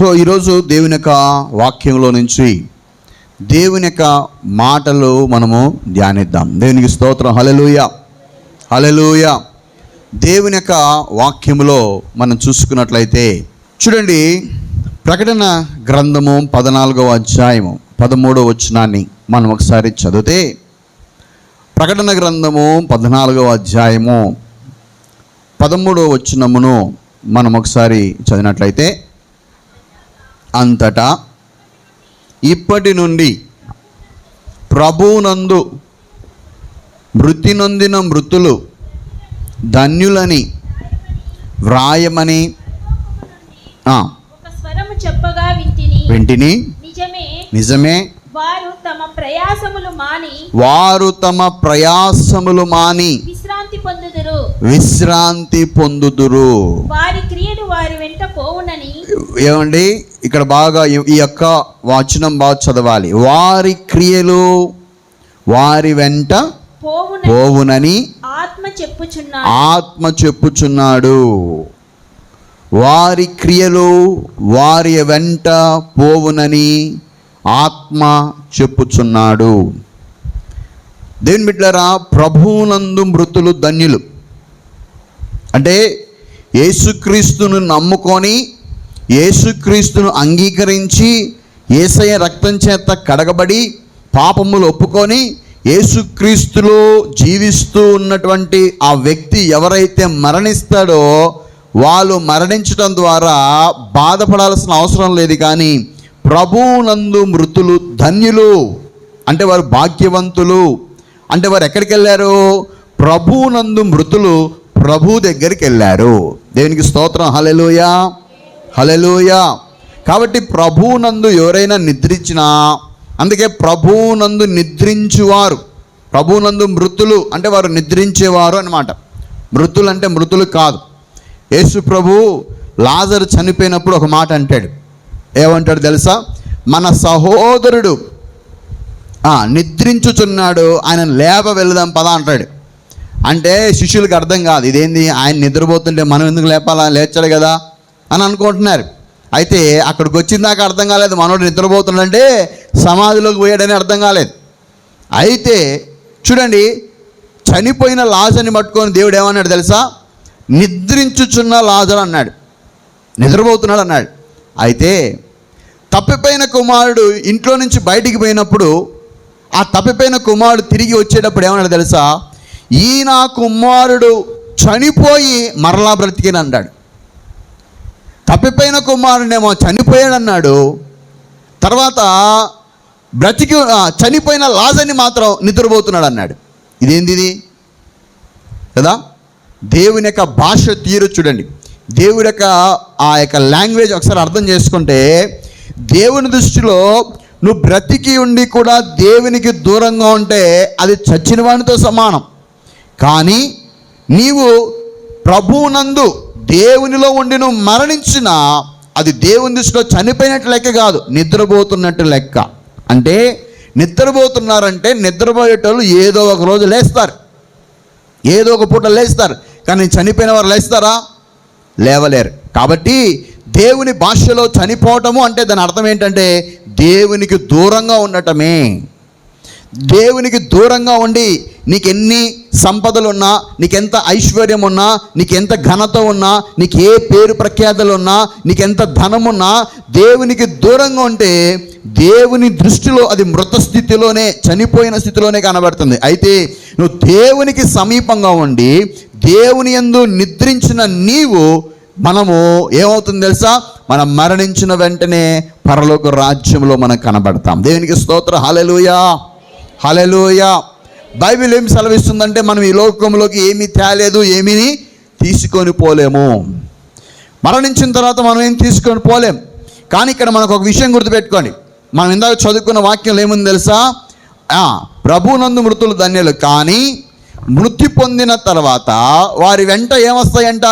So ఈరోజు దేవుని యొక్క వాక్యంలో నుంచి దేవుని యొక్క మాటలు మనము ధ్యానిద్దాం. దేవునికి స్తోత్రం. హలెలూయ హలెలూయ దేవుని యొక్క వాక్యములో మనం చూసుకున్నట్లయితే చూడండి ప్రకటన గ్రంథము పద్నాలుగవ అధ్యాయము పదమూడవ వచనాన్ని మనం ఒకసారి చదివితే ప్రకటన గ్రంథము పద్నాలుగవ అధ్యాయము పదమూడవ వచనమును మనం ఒకసారి చదివినట్లయితే అంతటా ఇప్పటి నుండి ప్రభువునందు మృతి నొందిన మృతులు ధన్యులని వ్రాయమని చెప్పగా వింటిని. నిజమే. వారు తమ ప్రయాసములు మాని. వారు తమ ప్రయాసములు మాని విశ్రాంతి పొందుదురు. విశ్రాంతి పొందుదురు. వారి ఏమండి? ఇక్కడ బాగా ఈ- యొక్క వచనం బాగా చదవాలి. వారి క్రియలు వారి వెంట పోవునని ఆత్మ చెప్పుచున్నాడు. ఆత్మ చెప్పుచున్నాడు. వారి క్రియలు వారి వెంట పోవునని ఆత్మ చెప్పుచున్నాడు. దేవుని బిడ్డలారా ప్రభువునందు మృతులు ధన్యులు. అంటే యేసుక్రీస్తును నమ్ముకొని యేసుక్రీస్తును అంగీకరించి ఏసయ్య రక్తం చేత కడగబడి పాపములు ఒప్పుకొని యేసుక్రీస్తులో జీవిస్తూ ఉన్నటువంటి ఆ వ్యక్తి ఎవరైతే మరణిస్తాడో వాళ్ళు మరణించడం ద్వారా బాధపడాల్సిన అవసరం లేదు కానీ ప్రభువునందు మృతులు ధన్యులు. అంటే వారు భాగ్యవంతులు. అంటే వారు ఎక్కడికి వెళ్ళారు? ప్రభువునందు మృతులు ప్రభు దగ్గరికి వెళ్ళారు. దేవునికి స్తోత్రం. హలెలుయా హలెలుయా కాబట్టి ప్రభువునందు ఎవరైనా నిద్రించినా అందుకే ప్రభువునందు నిద్రించువారు. ప్రభువునందు మృతులు అంటే వారు నిద్రించేవారు అన్నమాట. మృతులు అంటే మృతులు కాదు. యేసు ప్రభు లాజరు చనిపోయినప్పుడు ఒక మాట అంటాడు. ఏమంటాడు తెలుసా? మన సహోదరుడు నిద్రించుచున్నాడు ఆయన లేప వెళదాం పదా అంటాడు. అంటే శిష్యులకు అర్థం కాదు. ఇదేంది? ఆయన నిద్రపోతుంటే మనం ఎందుకు లేపాలా? లేచాడు కదా. అని అనుకుంటున్నారు. అయితే అక్కడికి వచ్చిన దాకా అర్థం కాలేదు. మనోడు నిద్రపోతున్నాడంటే సమాధిలోకి పోయాడని అర్థం కాలేదు. అయితే చూడండి చనిపోయిన లాజని పట్టుకొని దేవుడు ఏమన్నాడు తెలుసా? నిద్రించుచున్న లాజర్ అన్నాడు. నిద్రపోతున్నాడు అన్నాడు. అయితే తప్పిపోయిన కుమారుడు ఇంట్లో నుంచి బయటికి పోయినప్పుడు ఆ తప్పిపోయిన కుమారుడు తిరిగి వచ్చేటప్పుడు ఏమన్నాడు తెలుసా? ఈ నా కుమారుడు చనిపోయి మరలా బ్రతికిన అన్నాడు తప్పిపోయిన కుమారుడేమో చనిపోయాడన్నాడు. తర్వాత బ్రతికి చనిపోయిన లాజని మాత్రం నిద్రపోతున్నాడు అన్నాడు ఇదేంది ఇది? కదా? దేవుని యొక్క భాష తీరు చూడండి. దేవుడి యొక్క ఆ యొక్క లాంగ్వేజ్ ఒకసారి అర్థం చేసుకుంటే దేవుని దృష్టిలో నువ్వు బ్రతికి ఉండి కూడా దేవునికి దూరంగా ఉంటే అది చచ్చిన వానితో సమానం. కానీ నీవు ప్రభువునందు దేవునిలో ఉండి నువ్వు మరణించినా అది దేవుని దృష్టిలో చనిపోయినట్టు లెక్క కాదు. నిద్రపోతున్నట్టు లెక్క. అంటే నిద్రపోతున్నారంటే నిద్రపోయేటోళ్ళు ఏదో ఒక రోజు లేస్తారు. ఏదో ఒక పూట లేస్తారు. కానీ చనిపోయిన వారు లేస్తారా? లేవలేరు. కాబట్టి దేవుని భాషలో చనిపోవటము అంటే దాని అర్థం ఏంటంటే దేవునికి దూరంగా ఉండటమే. దేవునికి దూరంగా ఉండి నీకు సంపదలున్నా నీకెంత ఐశ్వర్యం ఉన్నా నీకెంత ఘనత ఉన్నా నీకు ఏ పేరు ప్రఖ్యాతలు ఉన్నా నీకెంత ధనం ఉన్నా దేవునికి దూరంగా ఉంటే దేవుని దృష్టిలో అది మృత స్థితిలోనే చనిపోయిన స్థితిలోనే కనబడుతుంది. అయితే నువ్వు దేవునికి సమీపంగా ఉండి దేవుని యందు నిద్రించిన నీవు మనము ఏమవుతుంది తెలుసా? మనం మరణించిన వెంటనే పరలోక రాజ్యంలో మనం కనబడతాం. దేవునికి స్తోత్ర. హలెలుయా హలెలుయా బైబిల్ ఏమి సెలవిస్తుందంటే మనం ఈ లోకంలోకి ఏమీ తేలేదు ఏమీ తీసుకొని పోలేము. మరణించిన తర్వాత మనం ఏం తీసుకొని పోలేం. కానీ ఇక్కడ మనకు ఒక విషయం గుర్తుపెట్టుకోండి. మనం ఇందాక చదువుకున్న వాక్యంలో ఏముంది తెలుసా? ప్రభునందు మృతులు ధన్యులు. కానీ మృతి పొందిన తర్వాత వారి వెంట ఏమొస్తాయంట?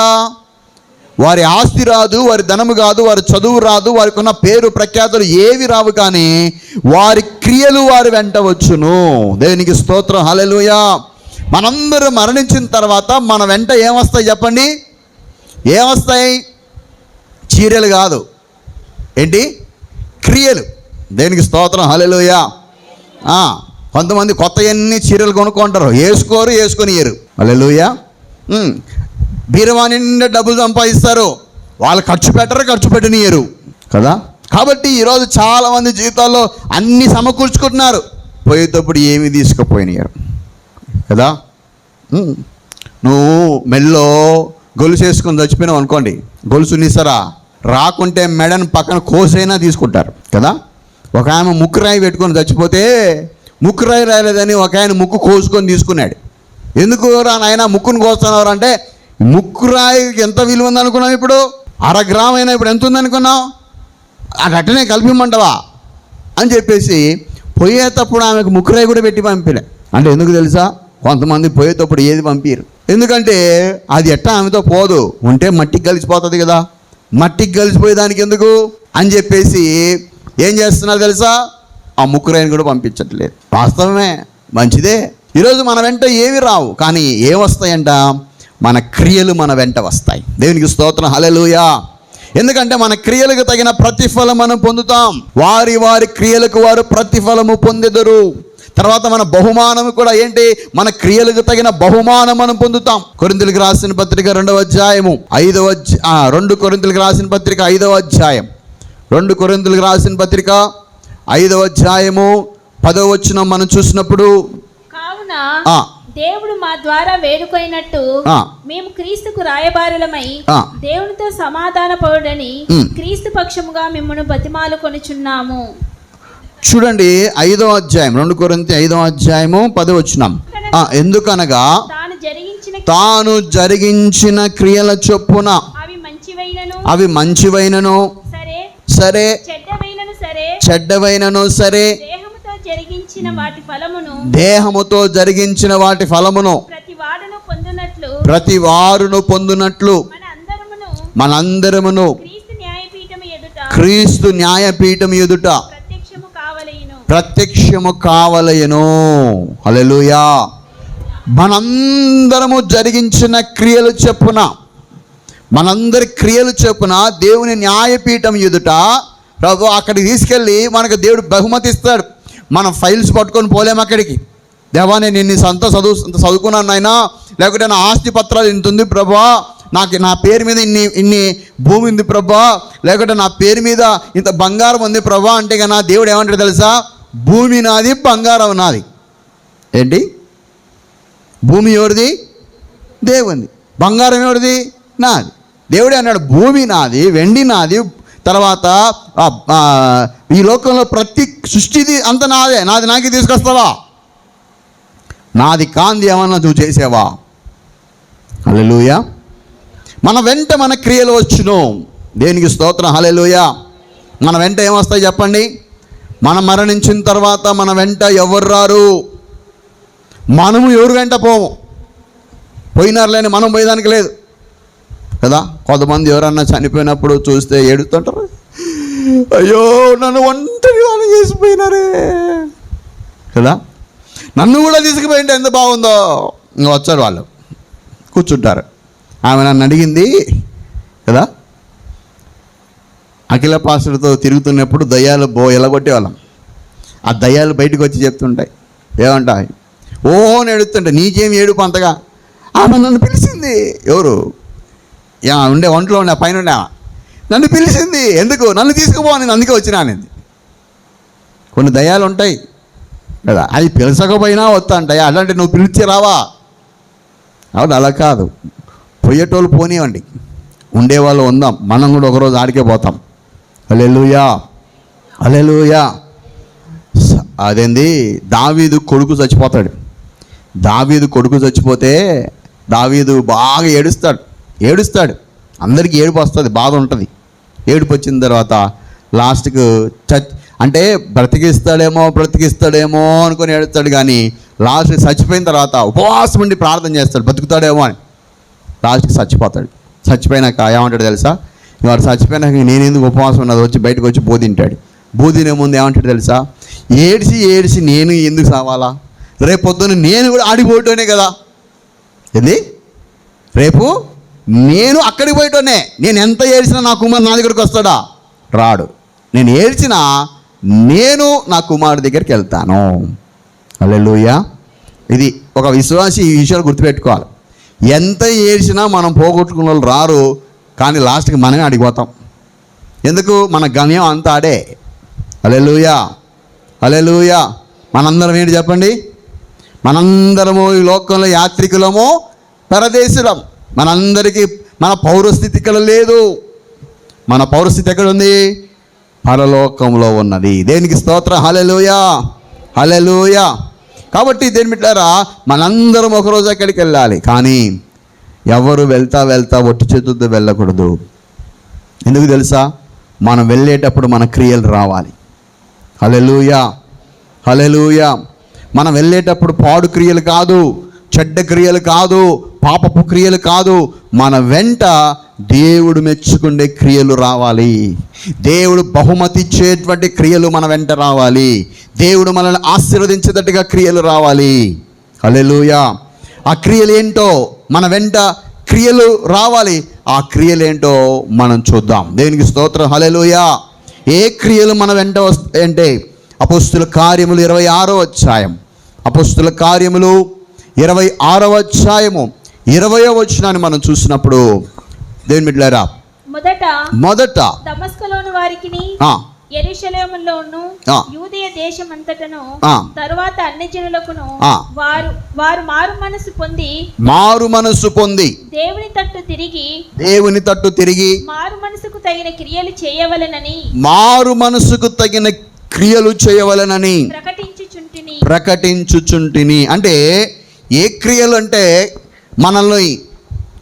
వారి ఆస్తి రాదు వారి ధనము కాదు వారి చదువు రాదు వారికి ఉన్న పేరు ప్రఖ్యాతులు ఏవి రావు కానీ వారి క్రియలు వారి వెంట వచ్చును. దేవునికి స్తోత్రం. హల్లెలూయా. మనందరూ మరణించిన తర్వాత మన వెంట ఏమొస్తాయి చెప్పండి? ఏమొస్తాయి? చీరలు కాదు. ఏంటి? క్రియలు. దేనికి స్తోత్రం. హల్లెలూయా. కొంతమంది కొంతమంది కొత్తవన్నీ చీరలు కొనుక్కుంటారు వేసుకోరు వేసుకొని ఇయ్యరు. హల్లెలూయా. బీరవా నిండా డబ్బులు సంపాదిస్తారు. వాళ్ళు ఖర్చు పెట్టరు ఖర్చు పెట్టనియరు. కదా? కాబట్టి ఈరోజు చాలామంది జీవితాల్లో అన్నీ సమకూర్చుకుంటున్నారు. పోయేటప్పుడు ఏమీ తీసుకుపోయినారు కదా. నువ్వు మెల్లో గొలుసు వేసుకొని చచ్చిపోయినావు అనుకోండి గొలుసు నిసరా. రాకుంటే మెడను పక్కన కోసైనా తీసుకుంటారు. కదా? ఒక ఆమె ముక్కురాయి పెట్టుకొని చచ్చిపోతే ముక్కురాయి రాలేదని ఒక ఆయన ముక్కు కోసుకొని తీసుకున్నాడు. ఎందుకు రా నాయన ముక్కును కోస్తున్నారు అంటే ముక్కురాయికి ఎంత విలువ ఉందనుకున్నాం ఇప్పుడు? అర గ్రామ్ అయినా ఇప్పుడు ఎంత ఉందనుకున్నాం అనుకున్నావు అది అట్టనే కలిపిమంటవా అని చెప్పేసి పోయేటప్పుడు ఆమెకు ముక్కురాయి కూడా పెట్టి పంపిలే. అంటే ఎందుకు తెలుసా? కొంతమంది పోయేటప్పుడు ఏది పంపిరు. ఎందుకంటే అది ఎట్టా ఆమెతో పోదు. ఉంటే మట్టికి కలిసిపోతుంది కదా. మట్టికి కలిసిపోయేదానికి ఎందుకు? అని చెప్పేసి ఏం చేస్తున్నారు తెలుసా? ఆ ముక్కురాయిని కూడా పంపించట్లేదు. వాస్తవమే. మంచిదే. ఈరోజు మన వెంట ఏవి రావు. కానీ ఏమొస్తాయంట? మన క్రియలు మన వెంట వస్తాయి. దేవునికి స్తోత్రం. హల్లెలూయా. ఎందుకంటే మన క్రియలకు తగిన ప్రతిఫలం మనం పొందుతాం. వారి వారి క్రియలకు వారు ప్రతిఫలము పొందెదరు. తర్వాత మన బహుమానము కూడా ఏంటి? మన క్రియలకు తగిన బహుమానం మనం పొందుతాం. కొరింతలకు రాసిన పత్రిక రెండవ అధ్యాయము. ఐదవ రెండు కొరింతలకు రాసిన పత్రిక ఐదవ అధ్యాయం. రెండు కొరింతలకు రాసిన పత్రిక ఐదవ అధ్యాయము పదవ వచ్చిన మనం చూసినప్పుడు దేవుడు మా ద్వారా వేడుకొయినట్టు ఆ. మేము క్రీస్తుకు రాయబారులమై. దేవునితో సమాధాన పౌడని. క్రీస్తు పక్షముగా మిమ్మల్ని బతిమాలు కొనుచున్నాము. చూడండి ఐదవ అధ్యాయం రెండు కొరింతి ఐదవ అధ్యాయము పదవ వచ్చినాం ఎందుకనగా తాను జరిగించిన క్రియల చొప్పున అవి మంచివైనను? సరే. చెడ్డవైనను సరే. చెడ్డవైనను సరే. దేహముతో జరిగించిన వాటి ఫలమును దేహముతో జరిగించిన వాటి ఫలమును ప్రతి వాడును పొందునట్లు ప్రతి వారును పొందునట్లు మనందరమును క్రీస్తు న్యాయపీఠం ఎదుట ప్రత్యక్షము కావలయను. హల్లెలూయా. మనందరము జరిగించిన క్రియలు చెప్పున మనందరి క్రియలు చెప్పున దేవుని న్యాయపీఠం ఎదుట ప్రభు అక్కడికి తీసుకెళ్ళి మనకు దేవుడు బహుమతి ఇస్తాడు మనం ఫైల్స్ పట్టుకొని పోలేము అక్కడికి? దేవా నేను ఇన్ని సంత చదువు చదువుకున్నాను నాయనా. లేకుంటే నా ఆస్తి పత్రాలు ఇంత ఉంది ప్రభా. నాకు నా పేరు మీద ఇన్ని ఇన్ని భూమి ఉంది ప్రభా. లేకుంటే నా పేరు మీద ఇంత బంగారం ఉంది ప్రభా అంటే నా దేవుడు ఏమంటాడు తెలుసా? భూమి నాది బంగారం నాది. ఏంటి? భూమి ఎవరిది? దేవుంది బంగారం ఎవరిది? నాది. దేవుడే అన్నాడు భూమి నాది వెండి నాది తర్వాత ఈ లోకంలో ప్రతి సృష్టిది అంత నాదే. నాది నాకే తీసుకొస్తావా? నాది కాంది ఏమన్నా నువ్వు చేసేవా? హలెలుయ మన వెంట మన క్రియలు వచ్చును. దేనికి స్తోత్రం? హలెలుయ మన వెంట ఏమొస్తాయి చెప్పండి? మనం మరణించిన తర్వాత మన వెంట ఎవరు రారు? మనము ఎవరు వెంట పోము? పోయినారులేని మనం పోయేదానికి లేదు. కదా? కొంతమంది ఎవరన్నా చనిపోయినప్పుడు చూస్తే ఏడుతుంటారు. అయ్యో నన్ను ఒంటరి వాళ్ళు చేసిపోయినారే. కదా? నన్ను కూడా తీసుకుపోయింటే ఎంత బాగుందో? ఇంకా వచ్చారు వాళ్ళు. కూర్చుంటారు. ఆమె నన్ను అడిగింది కదా? అఖిల పాసులతో తిరుగుతున్నప్పుడు దయ్యాలు బో ఎలగొట్టేవాళ్ళం. ఆ దయ్యాలు బయటకు వచ్చి చెప్తుంటాయి. ఏమంటాయి ఓ అని నీకేం ఏడుపు అంతగా? ఆమె నన్ను పిలిచింది. ఎవరు? ఉండే ఒంట్లో ఉండే పైన ఉండే నన్ను పిలిచింది ఎందుకు? నన్ను తీసుకుపోవాలి నేను అందుకే వచ్చినా కొన్ని దయాలు ఉంటాయి. కదా అది పిలిచకపోయినా వస్తాంటాయి అలాంటి నువ్వు పిలిచి రావా? అవును అలా కాదు. పోయేటోళ్ళు పోనివ్వండి. ఉండేవాళ్ళు ఉందాం. మనం కూడా ఒకరోజు ఆడికే పోతాం. అలెలుయా అలెలుయా అదేంది? దావీదు కొడుకు చచ్చిపోతాడు. దావీదు కొడుకు చచ్చిపోతే దావీదు బాగా ఏడుస్తాడు. ఏడుస్తాడు. అందరికీ ఏడుపు వస్తుంది బాధ ఉంటుంది. ఏడుపు వచ్చిన తర్వాత లాస్ట్కు చచ్ అంటే బ్రతికిస్తాడేమో బ్రతికిస్తాడేమో అనుకొని ఏడుస్తాడు కానీ లాస్ట్ చచ్చిపోయిన తర్వాత ఉపవాసం ఉండి ప్రార్థన చేస్తాడు బతుకుతాడేమో అని. లాస్ట్కి చచ్చిపోతాడు. చచ్చిపోయినాక ఏమంటాడు తెలుసా? వాడు చచ్చిపోయినాక నేను ఎందుకు ఉపవాసం ఉన్నది? వచ్చి బయటకు వచ్చి బోధింటాడు బోధినే ముందు ఏమంటాడు తెలుసా? ఏడిసి ఏడిసి నేను ఎందుకు సావాలా? రేపు పొద్దున్న నేను కూడా ఆడిపోయేటోనే కదా. ఏంది? రేపు నేను అక్కడికి పోయేటోనే నేను ఎంత ఏడ్చినా నా కుమార్ నా దగ్గరికి వస్తాడా? రాడు. నేను ఏడ్చినా నేను నా కుమారుడి దగ్గరికి వెళ్తాను. అల్లెలుయా ఇది ఒక విశ్వాసి ఈ విషయాలు గుర్తుపెట్టుకోవాలి. ఎంత ఏడ్చినా మనం పోగొట్టుకున్న వాళ్ళు రారు కానీ లాస్ట్కి మనమే అడిగిపోతాం. ఎందుకు? మన గమ్యం అంతా ఆడే అలెలుయా అలెలుయా మనందరం ఏంటి చెప్పండి? మనందరము ఈ లోకంలో యాత్రికులము పరదేశులం మనందరికీ మన పౌరస్థితి ఇక్కడ లేదు. మన పౌరస్థితి ఎక్కడ ఉంది పరలోకంలో ఉన్నది. దేనికి స్తోత్ర? హలెలుయా హలెలుయా కాబట్టి దేని బిడ్డారా మనందరం ఒకరోజు అక్కడికి వెళ్ళాలి. కానీ ఎవరు వెళ్తా వెళ్తా ఒట్టి చేతులతో వెళ్ళకూడదు. ఎందుకు తెలుసా? మనం వెళ్ళేటప్పుడు మన క్రియలు రావాలి. హలెలుయా హలెలుయా మనం వెళ్ళేటప్పుడు పాడు క్రియలు కాదు. చెడ్డ క్రియలు కాదు పాపపు క్రియలు కాదు. మన వెంట దేవుడు మెచ్చుకునే క్రియలు రావాలి. దేవుడు బహుమతి ఇచ్చేటువంటి క్రియలు మన వెంట రావాలి. దేవుడు మనల్ని ఆశీర్వదించేటట్టుగా క్రియలు రావాలి. అలెలుయా ఆ క్రియలు ఏంటో మన వెంట క్రియలు రావాలి. ఆ క్రియలు ఏంటో మనం చూద్దాం. దేవునికి స్తోత్రం. హలెలుయా ఏ క్రియలు మన వెంట వస్తాయంటే అపుస్తుల కార్యములు ఇరవై ఆరో అధ్యాయం. అపుస్తుల కార్యములు ఇరవై ఆరవ అధ్యాయము ఇరవయో వచనాన్ని మనం చూసినప్పుడు దేవుని బిడ్డలారా మొదట మొదట దమస్కలోని వారికి ఎరుషలేములోను. యూదయ దేశమంతటను. తరువాత అన్ని జనులకును. వారు వారు మారు మనసు పొంది మారు మనస్సు పొంది దేవుని తట్టు తిరిగి దేవుని తట్టు తిరిగి మారు మనసుకు తగిన క్రియలు చేయవలెనని మారు మనసుకు తగిన క్రియలు చేయవలెనని ప్రకటించుచుంటిని ప్రకటించుచుంటిని అంటే ఏ క్రియలు అంటే మనల్ని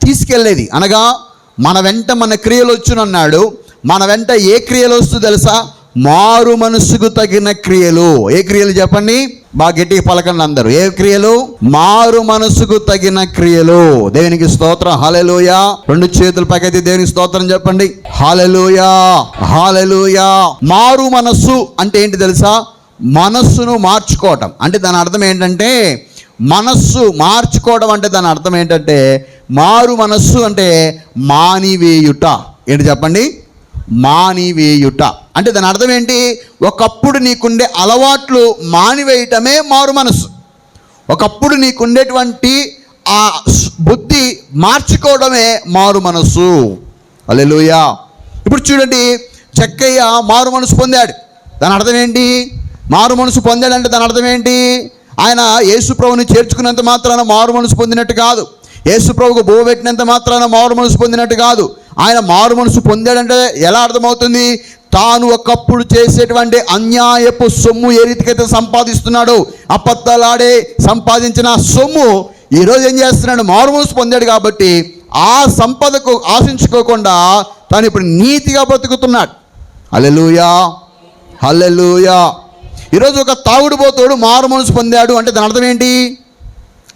తీసుకెళ్ళేది. అనగా మన వెంట మన క్రియలు వచ్చునన్నాడు. మన వెంట ఏ క్రియలు వస్తూ తెలుసా? మారు మనసుకు తగిన క్రియలు. ఏ క్రియలు చెప్పండి? బాగా గట్టిగా పలకండి అందరూ. ఏ క్రియలు? మారు మనసుకు తగిన క్రియలు. దేవునికి స్తోత్రం. హాలెలుయ రెండు చేతుల పైకైతే దేవునికి స్తోత్రం చెప్పండి. హాలెలుయ హాలెలుయ మారు మనస్సు అంటే ఏంటి తెలుసా? మనస్సును మార్చుకోవటం. అంటే దాని అర్థం ఏంటంటే మనస్సు మార్చుకోవడం అంటే దాని అర్థం ఏంటంటే మారు మనస్సు అంటే మానివేయుట. ఏంటి చెప్పండి? మానివేయుట. అంటే దాని అర్థం ఏంటి? ఒకప్పుడు నీకుండే అలవాట్లు మానివేయటమే మారు మనస్సు. ఒకప్పుడు నీకుండేటువంటి ఆ బుద్ధి మార్చుకోవడమే మారు మనస్సు. అలెలుయా ఇప్పుడు చూడండి చెక్కయ్య మారు మనసు పొందాడు. దాని అర్థం ఏంటి? మారు మనసు పొందాడంటే దాని అర్థం ఏంటి? ఆయన యేసుప్రభుని చేర్చుకున్నంత మాత్రాన మారు మనసు పొందినట్టు కాదు. యేసుప్రభుకు భూ పెట్టినంత మాత్రాన మారు మనసు పొందినట్టు కాదు. ఆయన మారు మనసు పొందాడంటే ఎలా అర్థమవుతుంది? తాను ఒకప్పుడు చేసేటువంటి అన్యాయపు సొమ్ము ఏ రీతికైతే సంపాదిస్తున్నాడో అపత్తలాడే సంపాదించిన సొమ్ము ఈరోజు ఏం చేస్తున్నాడు? మారు మనసు పొందాడు కాబట్టి ఆ సంపదకు ఆశించుకోకుండా తాను ఇప్పుడు నీతిగా బ్రతుకుతున్నాడు. హల్లెలూయా! హల్లెలూయా! ఈరోజు ఒక తాగుడు పోతోడు మారు మనసు పొందాడు అంటే దాని అర్థం ఏంటి?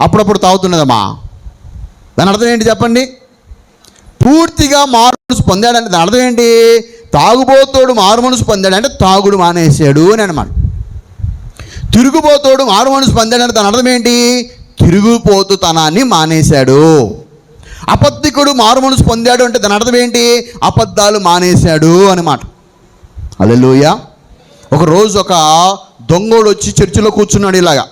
అప్పుడప్పుడు తాగుతున్నదమ్మా దాని అర్థం ఏంటి చెప్పండి? పూర్తిగా మారు మనసు పొందాడంటే దాని అర్థం ఏంటి? తాగుబోతోడు మారు మనసు పొందాడంటే తాగుడు మానేశాడు అని అనమాట తిరుగుబోతోడు మారు మనసు పొందాడంటే దాని అర్థం ఏంటి? తిరుగుపోతుతనాన్ని మానేశాడు. అబద్ధికుడు మారు మనసు పొందాడు అంటే దాని అర్థం ఏంటి? అబద్ధాలు మానేశాడు అనమాట అల్లెలుయ ఒకరోజు ఒక దొంగోడు వచ్చి చర్చిలో కూర్చున్నాడు ఇలాగా.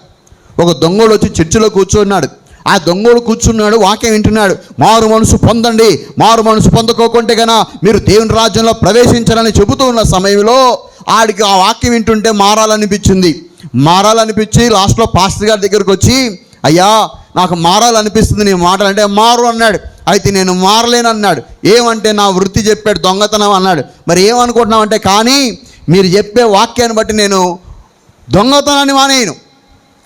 ఒక దొంగోడు వచ్చి చర్చిలో కూర్చున్నాడు. ఆ దొంగోడు కూర్చున్నాడు వాక్యం వింటున్నాడు. మారు మనసు పొందండి మారు మనసు పొందుకోకుంటే గన మీరు దేవుని రాజ్యంలో ప్రవేశించాలని చెబుతూ ఉన్న సమయంలో ఆడికి ఆ వాక్యం వింటుంటే మారాలనిపించింది. మారాలనిపించి లాస్ట్లో పాస్టర్ గారి దగ్గరకు వచ్చి అయ్యా నాకు మారాలనిపిస్తుంది నీ మాటలు. అంటే మారు అన్నాడు. అయితే నేను మారలేను అన్నాడు ఏమంటే నా వృత్తి చెప్పాడు దొంగతనం అన్నాడు. మరి ఏమనుకుంటున్నావు అంటే కానీ మీరు చెప్పే వాక్యాన్ని బట్టి నేను దొంగతనాన్ని మానేయను.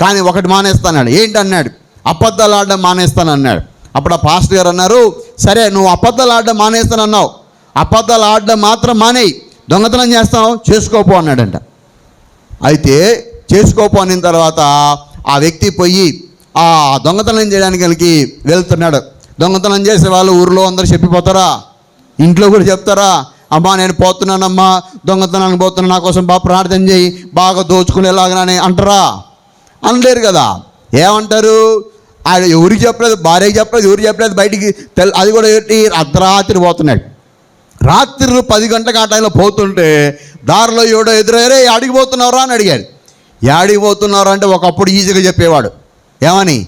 కానీ ఒకటి మానేస్తాన్నాడు ఏంటి అన్నాడు అబద్ధాలు ఆడడం మానేస్తాను అన్నాడు అప్పుడు ఆ పాస్టర్ గారు అన్నారు సరే నువ్వు అబద్ధాలు ఆడడం మానేస్తాను అన్నావు అబద్ధాలు ఆడడం మాత్రం మానేయి. దొంగతనం చేస్తావు చేసుకోపో అన్నాడంట. అయితే చేసుకోపో అనిన తర్వాత ఆ వ్యక్తి పోయి ఆ దొంగతనం చేయడానికి వెళ్ళి వెళ్తున్నాడు. దొంగతనం చేసే వాళ్ళు ఊరిలో అందరూ చెప్పిపోతారా? ఇంట్లో కూడా చెప్తారా? అమ్మా నేను పోతున్నానమ్మా దొంగతనానికి పోతున్నా నా కోసం బాగా ప్రార్థన చేయి బాగా దోచుకునేలాగానే అంటారా? అనలేరు కదా. ఏమంటారు? ఆయన ఎవరికి చెప్పలేదు భార్యకి చెప్పలేదు ఎవరికి చెప్పలేదు బయటికి తెల్ అది కూడా ఏంటి? అర్ధరాత్రి పోతున్నాడు. రాత్రి పది గంటలకు ఆ టైంలో పోతుంటే దారిలో ఎవడో ఎదురయ్యారే ఆడికి పోతున్నారా అని అడిగాడు. యాడికి పోతున్నారా అంటే ఒకప్పుడు ఈజీగా చెప్పేవాడు. ఏమని?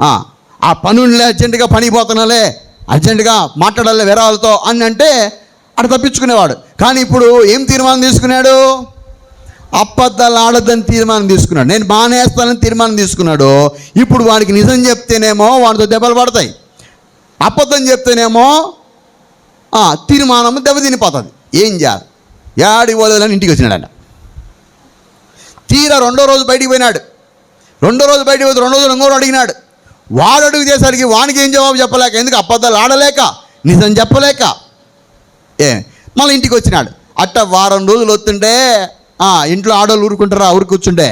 ఆ, పనులు పనులే అర్జెంటుగా పనికి పోతున్నాలే. అర్జెంటుగా మాట్లాడాలి వేరే వాళ్ళతో అని అంటే అటు తప్పించుకునేవాడు. కానీ ఇప్పుడు ఏం తీర్మానం తీసుకున్నాడు? అబద్ధాలు ఆడద్దని తీర్మానం తీసుకున్నాడు. నేను మానేస్తానని తీర్మానం తీసుకున్నాడు. ఇప్పుడు వాడికి నిజం చెప్తేనేమో వాడితో దెబ్బలు పడతాయి. అబద్ధం చెప్తేనేమో ఆ, తీర్మానం దెబ్బతినిపోతుంది. ఏం చేయాలి? యాడికి పోలేదని ఇంటికి వచ్చినాడు తీరా రెండో రోజు బయటికి పోయినాడు. రెండో రోజు బయటికి పోతే రెండో రోజు ఇంకోరు అడిగినాడు. వాడు అడిగితేసరికి వానికి ఏం జవాబు చెప్పలేక ఎందుకు అబద్ధాలు ఆడలేక నిజం చెప్పలేక? ఏ మళ్ళీ ఇంటికి వచ్చినాడు. అట్ట వారం రోజులు వస్తుంటే ఇంట్లో ఆడోళ్ళు ఊరుకుంటారా ఊరు కూర్చుంటే?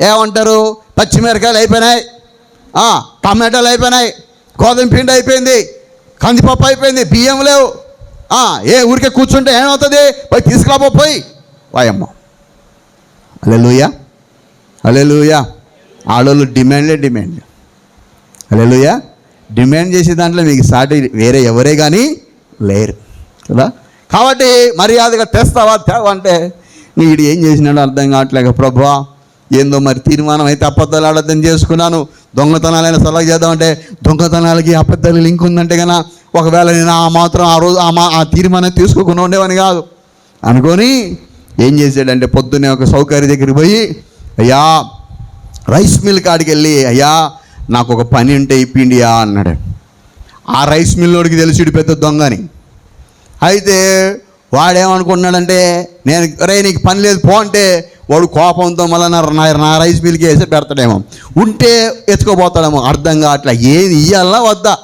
ఏమంటారు? పచ్చిమిరకాయలు అయిపోయినాయి. టమాటోలు టమాటాలు అయిపోయినాయి. గోధుమ పిండి అయిపోయింది. కందిపప్పు అయిపోయింది. బియ్యం లేవు. ఏ ఊరికే కూర్చుంటే ఏమవుతుంది? పోయి తీసుకురాబో పోయి. వాయమ్మ అలెలుయా అలెలుయా ఆడోళ్ళు డిమాండ్లే డిమాండ్ అలెలుయ డిమాండ్ చేసే దాంట్లో మీకు సాటి వేరే ఎవరే కానీ లేరు కదా? కాబట్టి మర్యాదగా తెస్తావా? తేవా అంటే నీడు ఏం చేసినాడో అర్థం కావట్లేక ప్రభా ఏందో మరి తీర్మానం అయితే అబద్ధాలు ఆడద్దని చేసుకున్నాను. దొంగతనాలైనా సలహా చేద్దామంటే దొంగతనాలకి అబద్ధాలు లింక్ ఉందంటే కన్నా ఒకవేళ నేను ఆ మాత్రం ఆ రోజు ఆ మా ఆ తీర్మానం తీసుకోకుండా ఉండేవని కాదు. అనుకొని ఏం చేశాడంటే పొద్దున్నే ఒక సౌకర్య దగ్గరికి పోయి అయ్యా రైస్ మిల్ కాడికి వెళ్ళి అయ్యా నాకు ఒక పని ఉంటే ఇప్పిండియా అన్నాడు. ఆ రైస్ మిల్లోడికి తెలిసిడు పెద్ద దొంగని. అయితే వాడేమనుకున్నాడంటే నేను రే నీకు పని లేదు పో అంటే వాడు కోపంతో మళ్ళీ నా నా- రైస్ మిల్కి వేసి పెడతాడేమో. ఉంటే ఎత్తుకోపోతాడేమో. అర్థం అట్లా ఏది ఇయ్యాలా వద్దా.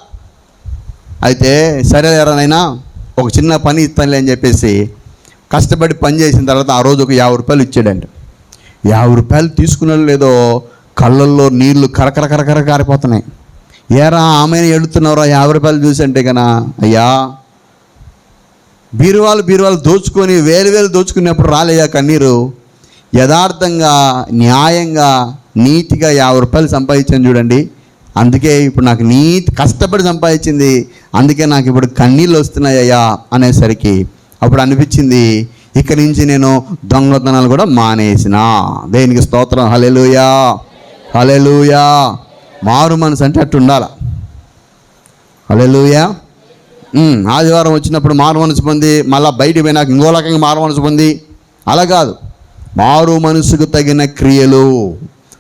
అయితే సరే నైనా ఒక చిన్న పని ఇస్తానులే అని చెప్పేసి కష్టపడి పని చేసిన తర్వాత ఆ రోజు ఒక యాభై రూపాయలు ఇచ్చాడంట. యాభై రూపాయలు తీసుకున్నాడు లేదో కళ్ళల్లో నీళ్ళు కరకర కరకర కారిపోతున్నాయి. ఏరా ఆమెను ఎడుతున్నారో యాభై రూపాయలు చూసి అంటే కన్నా అయ్యా బీరువాలు బీరువాలు దోచుకొని వేలు వేలు దోచుకున్నప్పుడు రాలేదా కన్నీరు? యథార్థంగా న్యాయంగా నీతిగా యాభై రూపాయలు సంపాదించాను చూడండి. అందుకే ఇప్పుడు నాకు నీతి కష్టపడి సంపాదించింది. అందుకే నాకు ఇప్పుడు కన్నీళ్ళు వస్తున్నాయ్యా అనేసరికి అప్పుడు అనిపించింది ఇక్కడి నుంచి నేను దొంగతనాలు కూడా మానేసిన. దేనికి స్తోత్రం? హలెలుయా అలెలుయా మారు మనసు అంటే అట్టు ఉండాల? అలెలుయా ఆదివారం వచ్చినప్పుడు మారు మనసు పొంది మళ్ళీ బయట పోయినాక ఇంకో రకంగా మారు మనసు పొంది. అలా కాదు. మారు మనసుకు తగిన క్రియలు.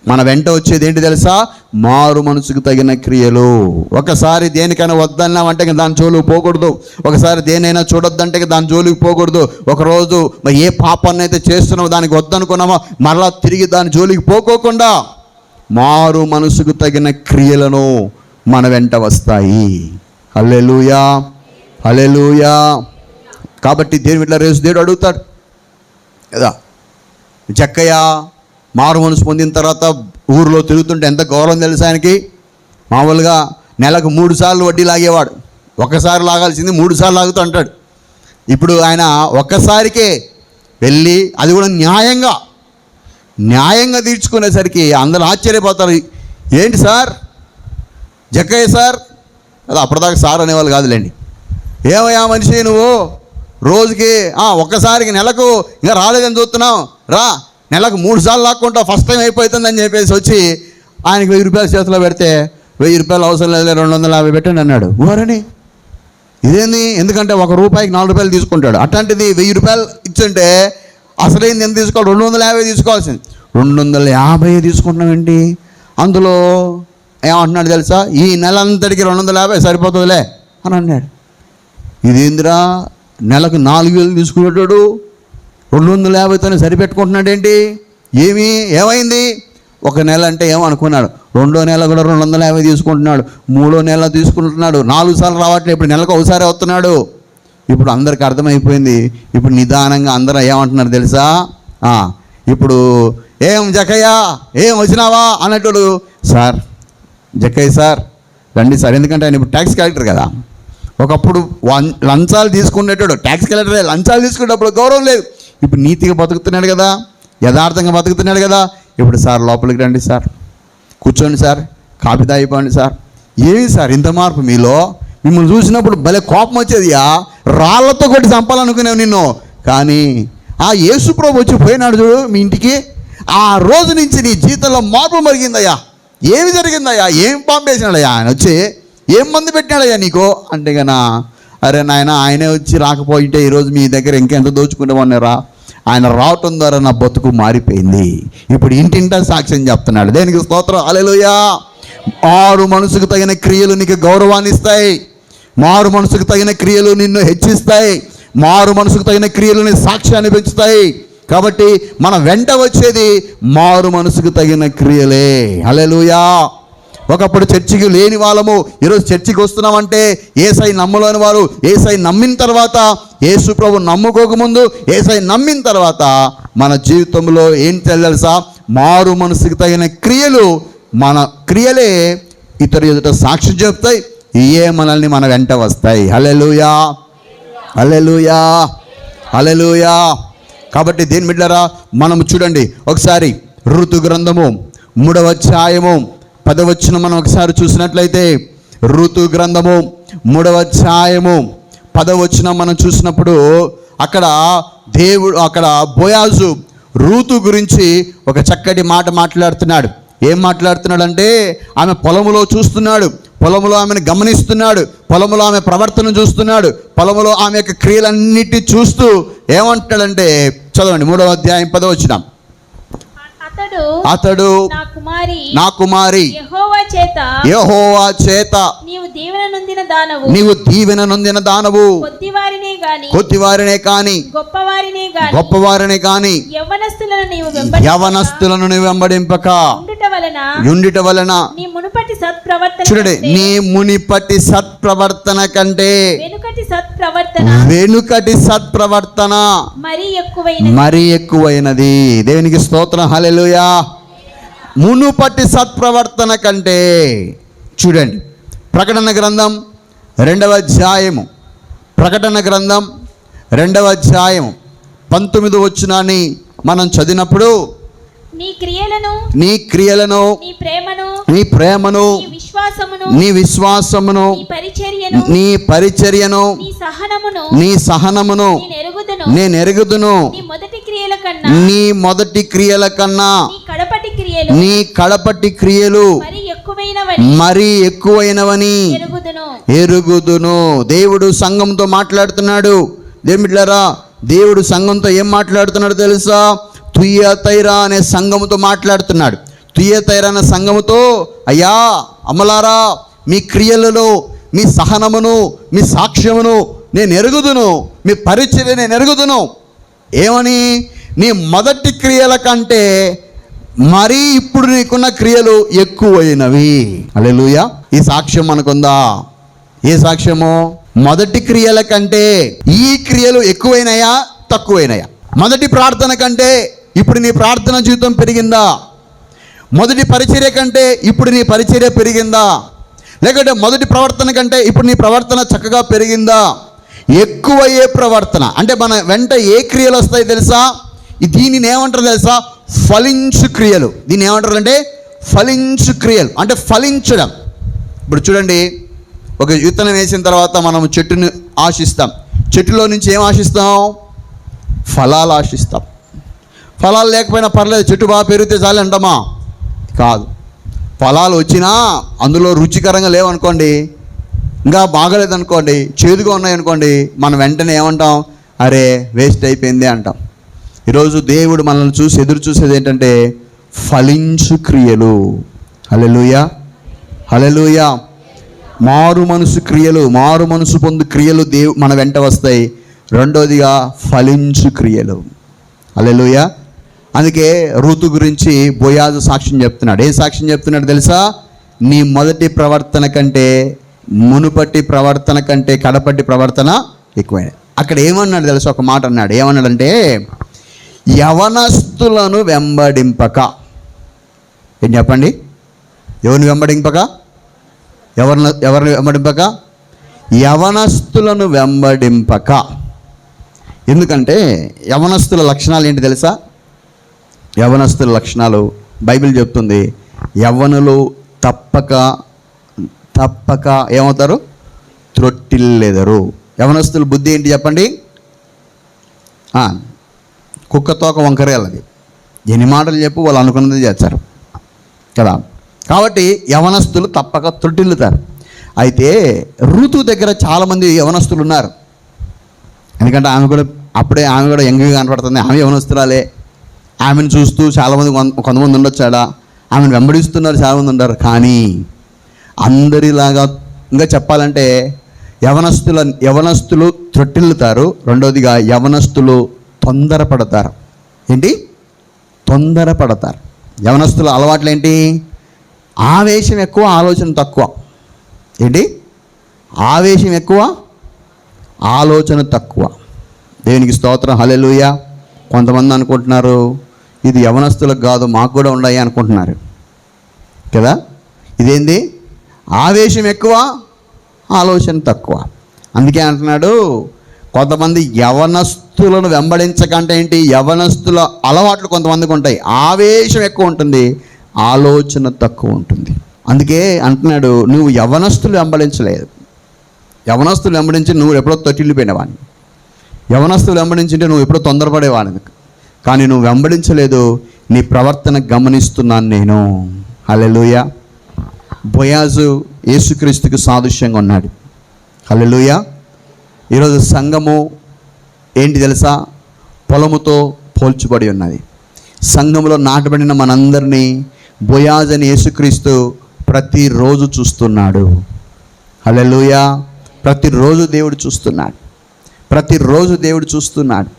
మన వెంట వచ్చేది ఏంటి తెలుసా? మారు మనసుకు తగిన క్రియలు. ఒకసారి దేనికైనా వద్దన్నామంటే దాని జోలికి పోకూడదు. ఒకసారి దేనైనా చూడొద్దంటే దాని జోలికి పోకూడదు. ఒకరోజు మరి ఏ పాపాన్ని అయితే చేస్తున్నామో దానికి వద్దనుకున్నామో మరలా తిరిగి దాని జోలికి పోకోకుండా మారు మనసుకు తగిన క్రియలను మన వెంట వస్తాయి. హల్లెలూయా హల్లెలూయా. కాబట్టి దేని ఇట్లా రేసు దేవుడు అడుగుతాడు. కదా జక్కయ్య మారు మనసు పొందిన తర్వాత ఊరిలో తిరుగుతుంటే ఎంత గౌరవం తెలుసు ఆయనకి? మామూలుగా నెలకు మూడు సార్లు వడ్డీ లాగేవాడు. ఒకసారి లాగాల్సింది మూడు సార్లు లాగుతూ అంటాడు. ఇప్పుడు ఆయన ఒక్కసారికే వెళ్ళి అది కూడా న్యాయంగా న్యాయంగా తీర్చుకునేసరికి అందరూ ఆశ్చర్యపోతారు. ఏంటి సార్? జక్కయ్య సార్? అది అప్పటిదాకా సార్ అనేవాళ్ళు కాదులేండి. ఏమయ్యా మనిషి నువ్వు? రోజుకి ఒక్కసారికి నెలకు ఇంకా రాలేదని చూస్తున్నావు రా నెలకు మూడు సార్లు లాక్కుంటావు. ఫస్ట్ టైం అయిపోతుందని చెప్పేసి వచ్చి ఆయనకి వెయ్యి రూపాయలు చేతిలో పెడితే వెయ్యి రూపాయలు అవసరం లేదు రెండు వందల యాభై పెట్టండి అన్నాడు. ఊరని ఇదేంది? ఎందుకంటే ఒక రూపాయికి నాలుగు రూపాయలు తీసుకుంటాడు. అట్లాంటిది వెయ్యి రూపాయలు ఇచ్చుంటే అసలైంది ఎంత తీసుకోవాలి? రెండు వందల యాభై తీసుకోవాల్సింది. రెండు వందల యాభై తీసుకుంటున్నామండి అందులో ఏమంటున్నాడు తెలుసా? ఈ నెల అంతటికి రెండు వందల యాభై సరిపోతుందిలే అని అన్నాడు. ఇదేందిరా? నెలకు నాలుగు వేలు తీసుకునేటాడు రెండు వందల యాభైతోనే సరిపెట్టుకుంటున్నాడు ఏంటి ఏమి? ఏమైంది? ఒక నెల అంటే ఏమనుకున్నాడు? రెండో నెల కూడా రెండు వందల యాభై తీసుకుంటున్నాడు. మూడో నెల తీసుకుంటున్నాడు. నాలుగు సార్లు రావట్లేదు ఇప్పుడు నెలకు ఒకసారి వస్తున్నాడు. ఇప్పుడు అందరికి అర్థమైపోయింది. ఇప్పుడు నిదానంగా అందరూ ఏమంటున్నారు తెలుసా? ఇప్పుడు ఏం జకయ్య ఏం వచ్చినావా? అన్నట్టు సార్ జక్కయ్య సార్ రండి సార్. ఎందుకంటే ఆయన ఇప్పుడు ట్యాక్స్ కలెక్టర్ కదా. ఒకప్పుడు వన్ లంచాలు తీసుకునేటోడు ట్యాక్స్ కలెక్టరే లంచాలు తీసుకునేటప్పుడు గౌరవం లేదు. ఇప్పుడు నీతిగా బతుకుతున్నాడు కదా యథార్థంగా బతుకుతున్నాడు కదా. ఇప్పుడు సార్ లోపలికి రండి సార్. కూర్చోండి సార్. కాఫీ తాగిపోండి సార్. ఏమి సార్ ఇంత మార్పు మీలో? మిమ్మల్ని చూసినప్పుడు భలే కోపం వచ్చేదియా రాళ్ళతో కొట్టి చంపాలనుకునేవు నిన్ను. కానీ ఆ యేసుప్రభు వచ్చి పోయినాడు చూడు మీ ఇంటికి. ఆ రోజు నుంచి నీ జీవితంలో మార్పు మరిగిందయ్యా. ఏమి జరిగిందయ్యా? ఏం పంపేసినాడయ్యా? ఆయన వచ్చి ఏం మందు పెట్టినాడయ్యా నీకు? అంటే గనా అరే నాయన ఆయనే వచ్చి రాకపోయింటే ఈరోజు మీ దగ్గర ఇంకెంత దోచుకుంటామన్నారా ఆయన రావటం ద్వారా నా బతుకు మారిపోయింది. ఇప్పుడు ఇంటింటా సాక్ష్యం చెప్తున్నాడు. దేనికి స్తోత్రం? అలెలుయా ఆరు మనసుకు తగిన క్రియలు నీకు గౌరవాన్ని ఇస్తాయి మారు మనసుకు తగిన క్రియలు నిన్ను హెచ్చిస్తాయి. మారు మనసుకు తగిన క్రియలు నీ సాక్ష్యాన్ని పెంచుతాయి. కాబట్టి మన వెంట వచ్చేది మారు మనసుకు తగిన క్రియలే. అలెలుయా ఒకప్పుడు చర్చికి లేని వాళ్ళము ఈరోజు చర్చికి వస్తున్నామంటే ఏసై నమ్మలేని వారు ఏసై నమ్మిన తర్వాత యేసు ప్రభు నమ్ముకోకముందు ఏసై నమ్మిన తర్వాత మన జీవితంలో ఏం తెలుసా? మారు మనసుకు తగిన క్రియలు మన క్రియలే ఇతరు ఎదుట సాక్షి చెప్తాయి. ఇయే మనల్ని మన వెంట వస్తాయి. హలెలుయా హలెలుయా హలెలుయా కాబట్టి దేని బిడ్డరా మనం చూడండి ఒకసారి ఋతు గ్రంథము మూడవ అధ్యాయము మనం ఒకసారి చూసినట్లయితే ఋతు గ్రంథము మూడవ అధ్యాయము పదవచ్చున మనం చూసినప్పుడు అక్కడ దేవుడు అక్కడ బోయాజు రూతు గురించి ఒక చక్కటి మాట మాట్లాడుతున్నాడు. ఏం మాట్లాడుతున్నాడంటే ఆమె పొలములో చూస్తున్నాడు. పొలములో ఆమెను గమనిస్తున్నాడు. పొలములో ఆమె ప్రవర్తన చూస్తున్నాడు. పొలములో ఆమె యొక్క క్రియలన్నిటి చూస్తూ ఏమంటాడంటే చదవండి మూడవ అధ్యాయం పదవచ్చున అతడు అతడు నా కుమారి నా కుమారి యెహోవా చేత యెహోవా చేత నీవు దీవెన నొందిన దానవు. నీవు దీవెన నొందిన దానవు. కొద్దివారినే గాని కొద్దివారినే కాని గొప్పవారినే గాని గొప్పవారినే కాని యవ్వనస్తులను నీవు యవనస్తులను నువ్వు వెంబడింపక. ఉండుట వలన నీ మునుపటి సత్ప్రవర్తన చూడండి కంటే నీ మునిపటి సత్ప్రవర్తన కంటే వెనుకటి సత్ప్రవర్తన వెనుకటి సత్ప్రవర్తన మరీ ఎక్కువైన మరీ ఎక్కువైనది. దేవునికి స్తోత్రం. హల్లెలూయా. మునుపటి సత్ప్రవర్తన కంటే చూడండి. ప్రకటన గ్రంథం రెండవ అధ్యాయము. ప్రకటన గ్రంథం రెండవ అధ్యాయము. పంతొమ్మిది వచ్చినాన్ని మనం చదివినప్పుడు నీ క్రియలను నీ క్రియలను నీ ప్రేమను నీ ప్రేమను నీ విశ్వాసమును నీ విశ్వాసమును నీ పరిచర్యను నీ సహనమును నీ సహనమును నేను ఎరుగుదును. నేను ఎరుగుదును. నీ మొదటి క్రియల కన్నా నీ కడపటి క్రియలు మరి ఎక్కువైనవని ఎరుగుదును. దేవుడు సంఘంతో మాట్లాడుతున్నాడు. దేమిట్లరా దేవుడు సంఘంతో ఏం మాట్లాడుతున్నాడు తెలుసా? తుయ్య తైరా అనే సంఘముతో మాట్లాడుతున్నాడు. తుయ్య తైరా అనే సంఘముతో అయ్యా అమలారా మీ క్రియలలో మీ సహనమును మీ సాక్ష్యమును నేను ఎరుగుదును. మీ పరిచర్య నేను ఎరుగుదును. ఏమని? నీ మొదటి క్రియల కంటే మరీ ఇప్పుడు నీకున్న క్రియలు ఎక్కువైనవి. అలెలుయ ఈ సాక్ష్యం మనకుందా? ఏ సాక్ష్యము? మొదటి క్రియల కంటే ఈ క్రియలు ఎక్కువైనాయా? తక్కువైనాయా? మొదటి ప్రార్థన కంటే ఇప్పుడు నీ ప్రార్థన జీవితం పెరిగిందా? మొదటి పరిచర్య కంటే ఇప్పుడు నీ పరిచర్య పెరిగిందా? లేకుంటే మొదటి ప్రవర్తన కంటే ఇప్పుడు నీ ప్రవర్తన చక్కగా పెరిగిందా? ఎక్కువ ఏ ప్రవర్తన. అంటే మన వెంట ఏ క్రియలు వస్తాయి తెలుసా? దీనిని ఏమంటారు తెలుసా? ఫలించు క్రియలు. దీన్ని ఏమంటారు అంటే ఫలించు క్రియలు. అంటే ఫలించడం. ఇప్పుడు చూడండి ఒక విత్తనం వేసిన తర్వాత మనం చెట్టును ఆశిస్తాం. చెట్టులో నుంచి ఏం ఆశిస్తాం? ఫలాలు ఆశిస్తాం. ఫలాలు లేకపోయినా పర్లేదు చెట్టు బాగా పెరిగితే చాలు అంటామా? కాదు. ఫలాలు వచ్చినా అందులో రుచికరంగా లేవనుకోండి ఇంకా బాగలేదనుకోండి చేదుగా ఉన్నాయనుకోండి మనం వెంటనే ఏమంటాం? అరే వేస్ట్ అయిపోయింది అంటాం. ఈరోజు దేవుడు మనల్ని చూసి ఎదురు చూసేది ఏంటంటే ఫలించు క్రియలు. హలెలుయ హలెలుయ మారు మనసు క్రియలు మారు మనసు పొందు క్రియలు దేవు మన వెంట వస్తాయి. రెండోదిగా ఫలించు క్రియలు. అలెలుయ అందుకే ఋతు గురించి బోయాజు సాక్ష్యం చెప్తున్నాడు. ఏం సాక్ష్యం చెప్తున్నాడు తెలుసా? నీ మొదటి ప్రవర్తన కంటే మునుపటి ప్రవర్తన కంటే కడపటి ప్రవర్తన ఎక్కువైనది. అక్కడ ఏమన్నాడు తెలుసా? ఒక మాట అన్నాడు. ఏమన్నాడంటే యవనస్తులను వెంబడింపక. ఏం చెప్పండి? ఎవరిని వెంబడింపక? ఎవరిని ఎవరిని వెంబడింపక? యవనస్తులను వెంబడింపక. ఎందుకంటే యవనస్తుల లక్షణాలు ఏంటి తెలుసా? యవనస్తుల లక్షణాలు బైబిల్ చెప్తుంది యవ్వనులు తప్పక తప్పక ఏమవుతారు? త్రొట్టిల్లెదరు. యవనస్తుల బుద్ధి ఏంటి చెప్పండి? కుక్క తోక వంకరేళ్ళది ఎన్ని మాటలు చెప్పు వాళ్ళు అనుకున్నది చేస్తారు. కదా? కాబట్టి యవనస్తులు తప్పక తొట్టిల్లుతారు అయితే ఋతు దగ్గర చాలామంది యవనస్తులు ఉన్నారు ఎందుకంటే ఆమె కూడా అప్పుడే ఆమె కూడా యంగ్గా కనపడుతుంది. ఆమె యవనస్తురాలే. ఆమెను చూస్తూ చాలామంది కొంత- కొంతమంది ఉండొచ్చాడా. ఆమెను వెంబడిస్తున్నారు చాలామంది ఉంటారు. కానీ అందరిలాగా ఇంకా చెప్పాలంటే యవనస్తుల యవనస్తులు త్రొట్టిల్లుతారు రెండోదిగా యవనస్తులు తొందరపడతారు. ఏంటి? తొందరపడతారు. యవనస్తుల అలవాట్లు ఏంటి ఆవేశం ఎక్కువ ఆలోచన తక్కువ. ఏంటి? ఆవేశం ఎక్కువ ఆలోచన తక్కువ. దేవునికి స్తోత్రం. హలెలుయ కొంతమంది అనుకుంటున్నారు ఇది యవనస్తులకు కాదు మాకు కూడా ఉన్నాయి అనుకుంటున్నారు. కదా? ఇదేంది? ఆవేశం ఎక్కువ ఆలోచన తక్కువ. అందుకే అంటున్నాడు కొంతమంది యవనస్తులను వెంబడించకంటే ఏంటి? యవనస్తుల అలవాట్లు కొంతమందికి ఉంటాయి. ఆవేశం ఎక్కువ ఉంటుంది ఆలోచన తక్కువ ఉంటుంది. అందుకే అంటున్నాడు నువ్వు యవనస్తులు వెంబడించలేదు. యవనస్తులు వెంబడించి నువ్వు ఎప్పుడో తొట్టిల్లిపోయినవాడిని యవనస్తులు వెంబడించింటే నువ్వు ఎప్పుడో తొందరపడేవాడిని కానీ నువ్వు వెంబడించలేదు నీ ప్రవర్తన గమనిస్తున్నాను నేను. హలెలుయ బొయాజు యేసుక్రీస్తుకు సాదృశ్యంగా ఉన్నాడు. హలెలుయా ఈరోజు సంఘము ఏంటి తెలుసా? పొలముతో పోల్చుబడి ఉన్నది. సంఘంలో నాటబడిన మనందరినీ బొయాజ్ అని యేసుక్రీస్తు ప్రతిరోజు చూస్తున్నాడు. అలెలుయ ప్రతిరోజు దేవుడు చూస్తున్నాడు. ప్రతిరోజు దేవుడు చూస్తున్నాడు.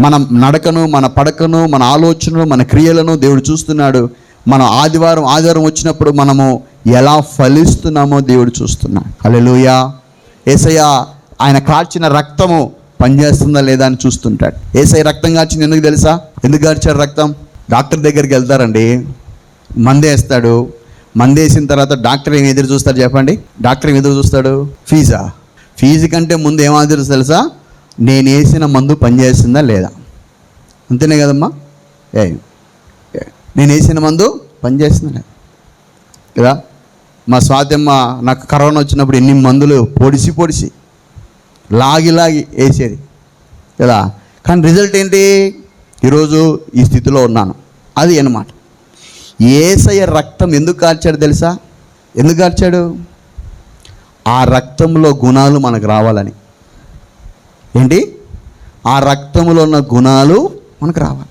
మన నడకను మన పడకను మన ఆలోచనను మన క్రియలను దేవుడు చూస్తున్నాడు. మన ఆదివారం ఆదివారం వచ్చినప్పుడు మనము ఎలా ఫలిస్తున్నామో దేవుడు చూస్తున్నాడు. అలెలుయ ఏసయ్య ఆయన కాల్చిన రక్తము పనిచేస్తుందా లేదా అని చూస్తుంటాడు. ఏసై రక్తం కాల్చింది ఎందుకు తెలుసా? ఎందుకు కాల్చారు రక్తం? డాక్టర్ దగ్గరికి వెళ్తారండి. మందేస్తాడు మందేసిన తర్వాత డాక్టర్ ఏం ఎదురు చూస్తాడు చెప్పండి. డాక్టర్ ఏం ఎదురు చూస్తాడు? ఫీజా? ఫీజు కంటే ముందు ఏం ఎదురు తెలుసా నేను వేసిన మందు పనిచేస్తుందా లేదా? అంతేనే కదమ్మా? ఏ ఏ. నేను వేసిన మందు పనిచేస్తుందా లేదా? కదా? మా స్వాతమ్మ నాకు కరోనా వచ్చినప్పుడు ఎన్ని మందులు పొడిసి పొడిసి లాగి లాగి వేసేది. కదా? కానీ రిజల్ట్ ఏంటి? ఈరోజు ఈ స్థితిలో ఉన్నాను. అది అనమాట ఏసయ్య రక్తం ఎందుకు కార్చాడు తెలుసా? ఎందుకు కార్చాడు? ఆ రక్తంలో గుణాలు మనకు రావాలని. ఏంటి? ఆ రక్తంలో ఉన్న గుణాలు మనకు రావాలి.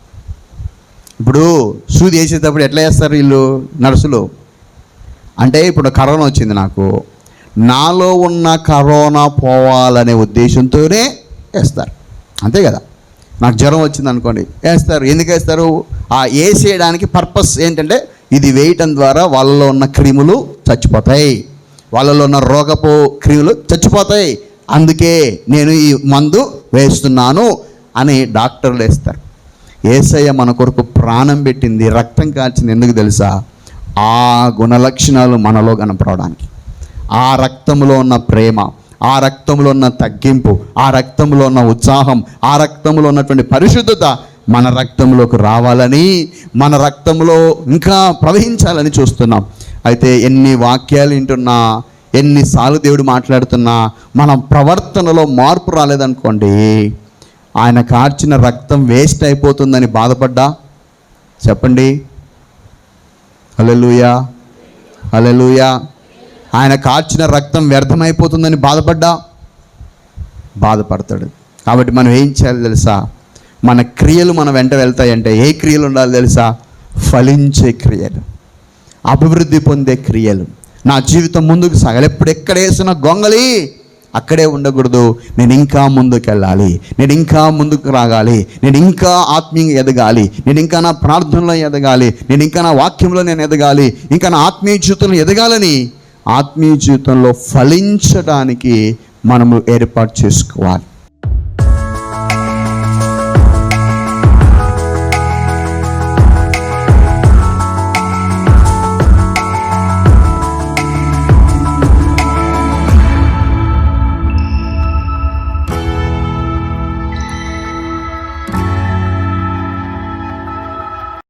ఇప్పుడు సూది వేసేటప్పుడు ఎట్లా వేస్తారు వీళ్ళు? నర్సులు. అంటే ఇప్పుడు కరోనా వచ్చింది నాకు. నాలో ఉన్న కరోనా పోవాలనే ఉద్దేశంతోనే వేస్తారు. అంతే కదా? నాకు జ్వరం వచ్చింది అనుకోండి వేస్తారు. ఎందుకు వేస్తారు? ఆ వేసేయడానికి పర్పస్ ఏంటంటే ఇది వేయటం ద్వారా వాళ్ళలో ఉన్న క్రిములు చచ్చిపోతాయి. వాళ్ళలో ఉన్న రోగపు క్రిములు చచ్చిపోతాయి. అందుకే నేను ఈ మందు వేస్తున్నాను అని డాక్టర్లు వేస్తారు. ఏసయ్య మన కొరకు ప్రాణం పెట్టింది రక్తం కాల్చింది ఎందుకు తెలుసా? ఆ గుణలక్షణాలు మనలో కనపడడానికి. ఆ రక్తంలో ఉన్న ప్రేమ ఆ రక్తంలో ఉన్న తగ్గింపు ఆ రక్తంలో ఉన్న ఉత్సాహం ఆ రక్తంలో ఉన్నటువంటి పరిశుద్ధత మన రక్తంలోకి రావాలని మన రక్తంలో ఇంకా ప్రవహించాలని చూస్తున్నాం. అయితే ఎన్ని వాక్యాలు వింటున్నా ఎన్నిసార్లు దేవుడు మాట్లాడుతున్నా మనం ప్రవర్తనలో మార్పు రాలేదనుకోండి. ఆయన కార్చిన రక్తం వేస్ట్ అయిపోతుందని బాధపడ్డా? చెప్పండి. హల్లెలూయా. హల్లెలూయా. ఆయన కార్చిన రక్తం వ్యర్థమైపోతుందని బాధపడ్డా? బాధపడతాడు. కాబట్టి మనం ఏం చేయాలి తెలుసా? మన క్రియలు మన వెంట వెళ్తాయంటే ఏ క్రియలు ఉండాలి తెలుసా? ఫలించే క్రియలు. అభివృద్ధి పొందే క్రియలు. నా జీవితం ముందుకు సాగాలి. ఎప్పుడు ఎక్కడ వేసిన గొంగలి అక్కడే ఉండకూడదు. నేను ఇంకా ముందుకు వెళ్ళాలి నేను ఇంకా ముందుకు రాగాలి. నేను ఇంకా ఆత్మీయంగా ఎదగాలి. నేను ఇంకా నా ప్రార్థనలో ఎదగాలి. నేను ఇంకా నా వాక్యంలో నేను ఎదగాలి. ఇంకా నా ఆత్మీయ జీవితంలో ఎదగాలని ఆత్మీయ జీవితంలో ఫలించడానికి మనము ఏర్పాటు చేసుకోవాలి.